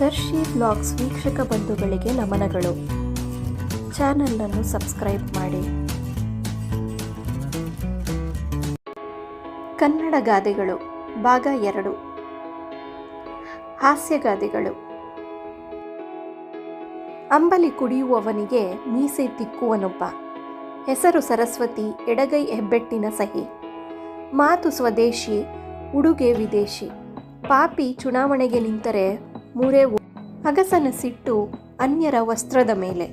ದರ್ಶಿ blogs ವೀಕ್ಷಕ ಬಂಧುಗಳಿಗೆ ನಮನಗಳು. ಚಾನಲನ್ನು ಸಬ್ಸ್ಕ್ರೈಬ್ ಮಾಡಿ. ಕನ್ನಡ ಗಾದೆಗಳು, ಭಾಗ ಎರಡು. ಹಾಸ್ಯಗಾದೆಗಳು ಅಂಬಲಿ ಕುಡಿಯುವವನಿಗೆ ಮೀಸೆ ತಿಕ್ಕುವನೊಬ್ಬ. ಹೆಸರು ಸರಸ್ವತಿ, ಎಡಗೈ ಹೆಬ್ಬೆಟ್ಟಿನ ಸಹಿ. ಮಾತು ಸ್ವದೇಶಿ, ಉಡುಗೆ ವಿದೇಶಿ. ಪಾಪಿ ಚುನಾವಣೆಗೆ ನಿಂತರೆ ಮೂರೇ ಊ- ಅಗಸನ ಸಿಟ್ಟು ಅನ್ಯರ ವಸ್ತ್ರದ ಮೇಲೆ.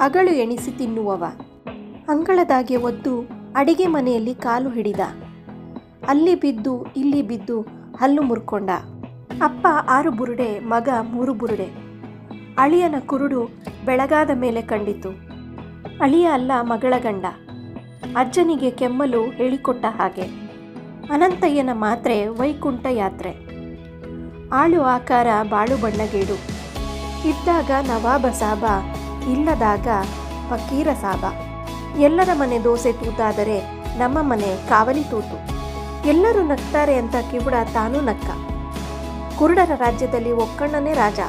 ಅಗಳು ಎಣಿಸಿ ತಿನ್ನುವವ. ಅಂಗಳದಾಗೆ ಒದ್ದು ಅಡಿಗೆ ಮನೆಯಲ್ಲಿ ಕಾಲು ಹಿಡಿದ. ಅಲ್ಲಿ ಬಿದ್ದು, ಇಲ್ಲಿ ಬಿದ್ದು ಹಲ್ಲು ಮುರ್ಕೊಂಡ. ಅಪ್ಪ ಆರು ಬುರುಡೆ, ಮಗ ಮೂರು ಬುರುಡೆ. ಅಳಿಯನ ಕುರುಡು ಬೆಳಗಾದ ಮೇಲೆ ಕಂಡಿತು. ಅಳಿಯ ಅಲ್ಲ ಮಗಳ ಗಂಡ. ಅಜ್ಜನಿಗೆ ಕೆಮ್ಮಲು ಹೇಳಿಕೊಟ್ಟ ಹಾಗೆ. ಅನಂತಯ್ಯನ ಮಾತ್ರೆ ವೈಕುಂಠ ಯಾತ್ರೆ. ಆಳು ಆಕಾರ ಬಾಳು ಬಣ್ಣಗೇಡು. ಇದ್ದಾಗ ನವಾಬ ಸಾಬ, ಇಲ್ಲದಾಗ ಫಕೀರ ಸಾಬ. ಎಲ್ಲರ ಮನೆ ದೋಸೆ ತೂತಾದರೆ ನಮ್ಮ ಮನೆ ಕಾವಲಿ ತೂತು. ಎಲ್ಲರೂ ನಗ್ತಾರೆ ಅಂತ ಕಿವುಡ ತಾನೂ ನಕ್ಕ ಕುರುಡರ ರಾಜ್ಯದಲ್ಲಿ ಒಕ್ಕಣ್ಣನೇ ರಾಜ.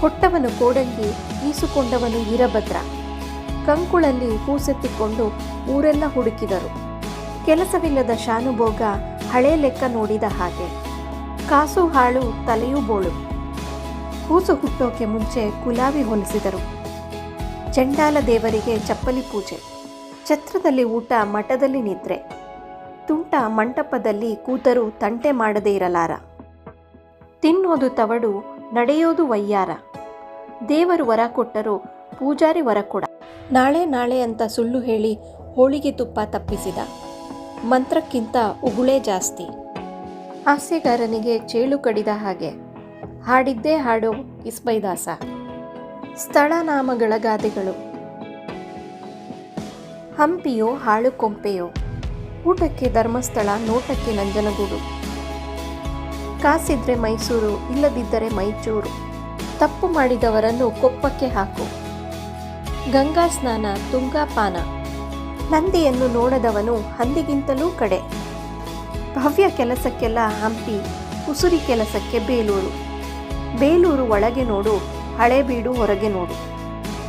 ಕೊಟ್ಟವನು ಕೋಡಂಗಿ, ಈಸುಕೊಂಡವನು ವೀರಭದ್ರ. ಕಂಕುಳಲ್ಲಿ ಕೂಸೆತ್ತಿಕೊಂಡು ಊರೆಲ್ಲ ಹುಡುಕಿದರು. ಕೆಲಸವಿಲ್ಲದ ಶಾನುಭೋಗ ಹಳೆ ಲೆಕ್ಕ ನೋಡಿದ ಹಾಗೆ. ಕಾಸು ಹಾಳು ತಲೆಯೂ ಬೋಳು. ಕೂಸು ಹುಟ್ಟೋಕೆ ಮುಂಚೆ ಕುಲಾವಿ ಹೊಲಿಸಿದರು. ಚಂಡಾಲ ದೇವರಿಗೆ ಚಪ್ಪಲಿ ಪೂಜೆ. ಛತ್ರದಲ್ಲಿ ಊಟ ಮಠದಲ್ಲಿ ನಿದ್ರೆ. ತುಂಟ ಮಂಟಪದಲ್ಲಿ ಕೂತರು ತಂಟೆ ಮಾಡದೇ ಇರಲಾರ. ತಿನ್ನೋದು ತವಡು, ನಡೆಯೋದು ವಯ್ಯಾರ ದೇವರು ವರ ಕೊಟ್ಟರು, ಪೂಜಾರಿ ವರ ಕೊಡ. ನಾಳೆ ನಾಳೆ ಅಂತ ಸುಳ್ಳು ಹೇಳಿ ಹೋಳಿಗೆ ತುಪ್ಪ ತಪ್ಪಿಸಿದ. ಮಂತ್ರಕ್ಕಿಂತ ಉಗುಳೇ ಜಾಸ್ತಿ. ಹಾಸ್ಯಗಾರನಿಗೆ ಚೇಳು ಕಡಿದ ಹಾಗೆ, ಹಾಡಿದ್ದೇ ಹಾಡು ಇಸ್ಬೈದಾಸ ಸ್ಥಳನಾಮಗಳ ಗಾದೆಗಳು. ಹಂಪಿಯೋ, ಹಾಳು ಕೊಂಪೆಯೋ. ಊಟಕ್ಕೆ ಧರ್ಮಸ್ಥಳ, ನೋಟಕ್ಕೆ ನಂಜನಗೂಡು. ಕಾಸಿದ್ರೆ ಮೈಸೂರು, ಇಲ್ಲದಿದ್ದರೆ ಮೈಚೂರು. ತಪ್ಪು ಮಾಡಿದವರನ್ನು ಕೊಪ್ಪಕ್ಕೆ ಹಾಕು. ಗಂಗಾ ಸ್ನಾನ ತುಂಗಾಪಾನ ನಂದಿಯನ್ನು ನೋಡದವನು ಹಂದಿಗಿಂತಲೂ ಕಡೆ. ಭವ್ಯ ಕೆಲಸಕ್ಕೆಲ್ಲ ಹಂಪಿ, ಉಸುರಿ ಕೆಲಸಕ್ಕೆ ಬೇಲೂರು. ಬೇಲೂರು ಒಳಗೆ ನೋಡು ಹಳೇಬೀಡು ಹೊರಗೆ ನೋಡು.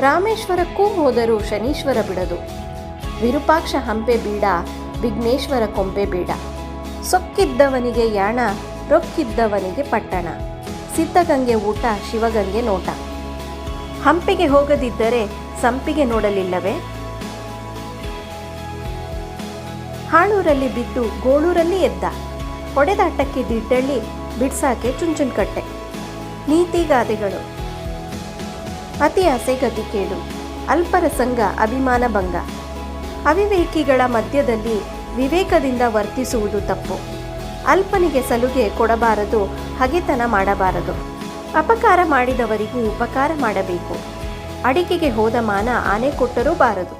ರಾಮೇಶ್ವರಕ್ಕೂ ಹೋದರೂ ಶನೀಶ್ವರ ಬಿಡದು. ವಿರೂಪಾಕ್ಷ ಹಂಪೆ ಬೀಡ, ವಿಘ್ನೇಶ್ವರ ಕೊಂಬೆ ಬೀಡ. ಸೊಕ್ಕಿದ್ದವನಿಗೆ ಯಾಣ, ರೊಕ್ಕಿದ್ದವನಿಗೆ ಪಟ್ಟಣ. ಸಿದ್ಧಗಂಗೆ ಊಟ, ಶಿವಗಂಗೆ ನೋಟ. ಹಂಪಿಗೆ ಹೋಗದಿದ್ದರೆ ಸಂಪಿಗೆ ನೋಡಲಿಲ್ಲವೇ? ಹಾಳೂರಲ್ಲಿ ಬಿದ್ದು ಗೋಳೂರಲ್ಲಿ ಎದ್ದ. ಹೊಡೆದಾಟಕ್ಕೆ ದಿಡ್ಡಳ್ಳಿ, ಬಿಡ್ಸಾಕೆ ಚುಂಚುನ್ಕಟ್ಟೆ. ನೀತಿಗಾದೆಗಳು ಅತಿ ಆಸೆ ಗತಿ ಕೇಳು ಅಲ್ಪರ ಸಂಘ, ಅಭಿಮಾನ ಭಂಗ. ಅವಿವೇಕಿಗಳ ಮಧ್ಯದಲ್ಲಿ ವಿವೇಕದಿಂದ ವರ್ತಿಸುವುದು ತಪ್ಪು. ಅಲ್ಪನಿಗೆ ಸಲುಗೆ ಕೊಡಬಾರದು, ಹಗೆತನ ಮಾಡಬಾರದು. ಅಪಕಾರ ಮಾಡಿದವರಿಗೂ ಉಪಕಾರ ಮಾಡಬೇಕು. ಅಡಿಕೆಗೆ ಹೋದ ಮಾನ ಆನೆ ಕೊಟ್ಟರೂ ಬಾರದು.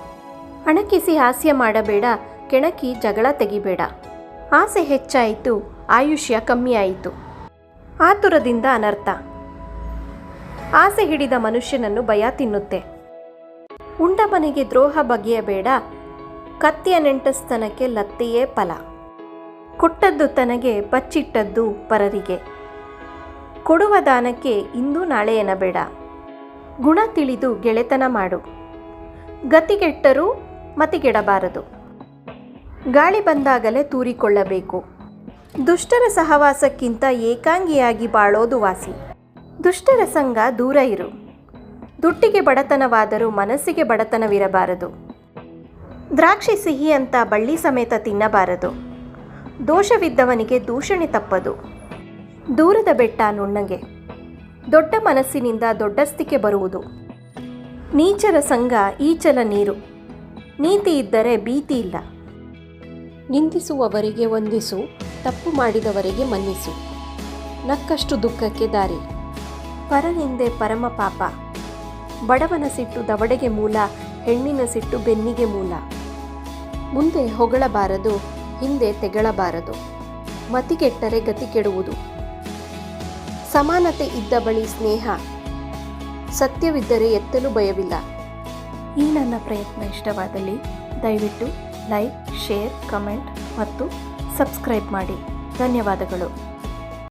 ಅಣಕಿಸಿ ಹಾಸ್ಯ ಮಾಡಬೇಡ ಕೆಣಕಿ ಜಗಳ ತೆಗಿಬೇಡ. ಆಸೆ ಹೆಚ್ಚಾಯಿತು, ಆಯುಷ್ಯ ಕಮ್ಮಿಯಾಯಿತು. ಆತುರದಿಂದ ಅನರ್ಥ. ಆಸೆ ಹಿಡಿದ ಮನುಷ್ಯನನ್ನು ಭಯ ತಿನ್ನುತ್ತೆ. ಉಂಡ ಮನೆಗೆ ದ್ರೋಹ ಬಗೆಯಬೇಡ, ಕತ್ತಿಯ ನೆಂಟಸ್ತನಕ್ಕೆ ಲತ್ತೆಯೇ ಫಲ. ಕೊಟ್ಟದ್ದು ತನಗೆ ಬಚ್ಚಿಟ್ಟದ್ದು ಪರರಿಗೆ. ಕೊಡುವ ದಾನಕ್ಕೆ ಇಂದು ನಾಳೆ ಎನಬೇಡ ಗುಣ ತಿಳಿದು ಗೆಳೆತನ ಮಾಡು. ಗತಿಗೆಟ್ಟರೂ ಮತಿಗೆಡಬಾರದು. ಗಾಳಿ ಬಂದಾಗಲೇ ತೂರಿಕೊಳ್ಳಬೇಕು. ದುಷ್ಟರ ಸಹವಾಸಕ್ಕಿಂತ ಏಕಾಂಗಿಯಾಗಿ ಬಾಳೋದು ವಾಸಿ. ದುಷ್ಟರ ಸಂಘ ದೂರ ಇರು. ದುಟ್ಟಿಗೆ ಬಡತನವಾದರೂ ಮನಸ್ಸಿಗೆ ಬಡತನವಿರಬಾರದು. ದ್ರಾಕ್ಷಿ ಸಿಹಿ ಅಂತ ಬಳ್ಳಿ ಸಮೇತ ತಿನ್ನಬಾರದು. ದೋಷವಿದ್ದವನಿಗೆ ದೂಷಣೆ ತಪ್ಪದು. ದೂರದ ಬೆಟ್ಟ ನುಣ್ಣಗೆ. ದೊಡ್ಡ ಮನಸ್ಸಿನಿಂದ ದೊಡ್ಡಸ್ತಿಕೆ ಬರುವುದು. ನೀಚರ ಸಂಘ ಈಚಲ ನೀರು. ನೀತಿ ಇದ್ದರೆ ಭೀತಿ ಇಲ್ಲ. ನಿಂದಿಸುವವರಿಗೆ ವಂದಿಸು, ತಪ್ಪು ಮಾಡಿದವರಿಗೆ ಮನ್ನಿಸು. ನಕ್ಕಷ್ಟು ದುಃಖಕ್ಕೆ ದಾರಿ. ಪರನಿಂದೆ ಪರಮ ಪಾಪ. ಬಡವನ ಸಿಟ್ಟು ದವಡೆಗೆ ಮೂಲ, ಹೆಣ್ಣಿನ ಸಿಟ್ಟು ಬೆನ್ನಿಗೆ ಮೂಲ. ಮುಂದೆ ಹೊಗಳಬಾರದು, ಹಿಂದೆ ತೆಗಳಬಾರದು. ಮತಿಗೆಟ್ಟರೆ ಗತಿ ಕೆಡುವುದು. ಸಮಾನತೆ ಇದ್ದ ಬಳಿ ಸ್ನೇಹ. ಸತ್ಯವಿದ್ದರೆ ಎತ್ತಲು ಭಯವಿಲ್ಲ. ಈ ನನ್ನ ಪ್ರಯತ್ನ ಇಷ್ಟವಾದಲ್ಲಿ ದಯವಿಟ್ಟು ಲೈಕ್ ಶೇರ್ ಕಮೆಂಟ್ ಮತ್ತು ಸಬ್ಸ್ಕ್ರೈಬ್ ಮಾಡಿ. ಧನ್ಯವಾದಗಳು.